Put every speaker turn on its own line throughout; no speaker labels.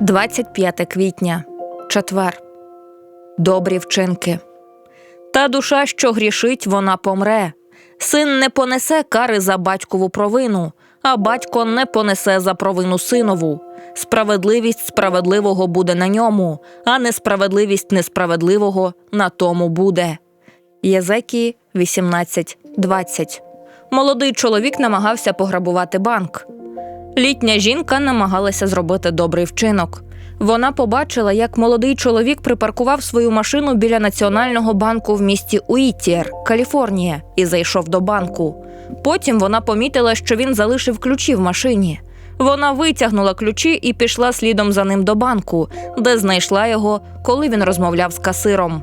25 квітня, четвер. Добрі вчинки. Та душа, що грішить, вона помре. Син не понесе кари за батькову провину, а батько не понесе за провину синову. Справедливість справедливого буде на ньому, а несправедливість несправедливого на тому буде. Єзекії 18.20 Молодий чоловік намагався пограбувати банк. Літня жінка намагалася зробити добрий вчинок. Вона побачила, як молодий чоловік припаркував свою машину біля Національного банку в місті Уіттієр, Каліфорнія, і зайшов до банку. Потім вона помітила, що він залишив ключі в машині. Вона витягнула ключі і пішла слідом за ним до банку, де знайшла його, коли він розмовляв з касиром.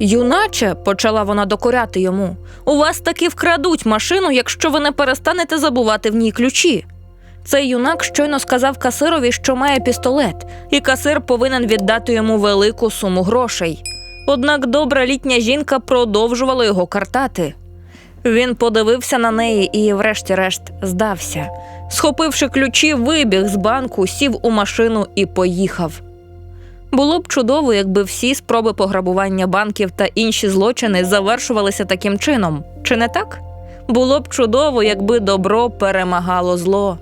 Юначе, почала вона докоряти йому, у вас таки вкрадуть машину, якщо ви не перестанете забувати в ній ключі. Цей юнак щойно сказав касирові, що має пістолет, і касир повинен віддати йому велику суму грошей. Однак добра літня жінка продовжувала його картати. Він подивився на неї і, врешті-решт, здався. Схопивши ключі, вибіг з банку, сів у машину і поїхав. Було б чудово, якби всі спроби пограбування банків та інші злочини завершувалися таким чином, чи не так? Було б чудово, якби добро перемагало зло.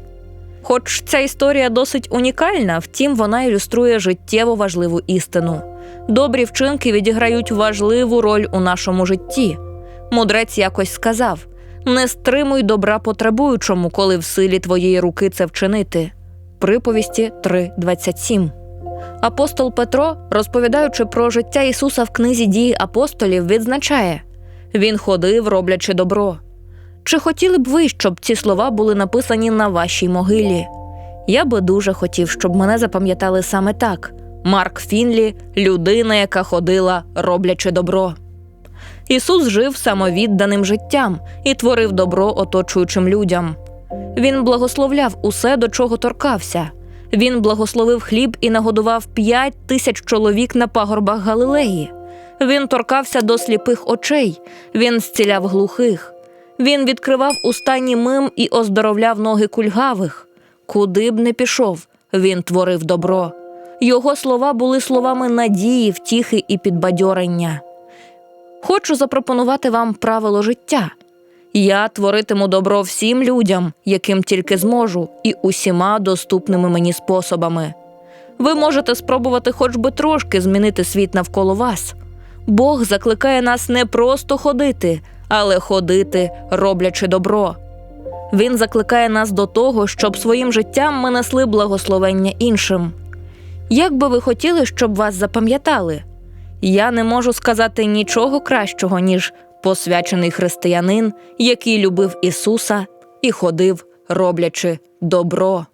Хоч ця історія досить унікальна, втім вона ілюструє життєво важливу істину. Добрі вчинки відіграють важливу роль у нашому житті. Мудрець якось сказав: не стримуй добра потребуючому, коли в силі твоєї руки це вчинити. Приповісті 3.27 Апостол Петро, розповідаючи про життя Ісуса в книзі дії апостолів, відзначає Він ходив, роблячи добро. Чи хотіли б ви, щоб ці слова були написані на вашій могилі? Я би дуже хотів, щоб мене запам'ятали саме так: Марк Фінлі людина, яка ходила, роблячи добро. Ісус жив самовідданим життям і творив добро оточуючим людям. Він благословляв усе, до чого торкався. Він благословив хліб і нагодував п'ять тисяч чоловік на пагорбах Галилеї. Він торкався до сліпих очей, він зціляв глухих. Він відкривав уста німим і оздоровляв ноги кульгавих. Куди б не пішов, він творив добро. Його слова були словами надії, втіхи і підбадьорення. Хочу запропонувати вам правило життя. Я творитиму добро всім людям, яким тільки зможу, і усіма доступними мені способами. Ви можете спробувати хоч би трошки змінити світ навколо вас. Бог закликає нас не просто ходити, але ходити, роблячи добро. Він закликає нас до того, щоб своїм життям ми несли благословення іншим. Як би ви хотіли, щоб вас запам'ятали? Я не можу сказати нічого кращого, ніж посвячений християнин, який любив Ісуса і ходив, роблячи добро.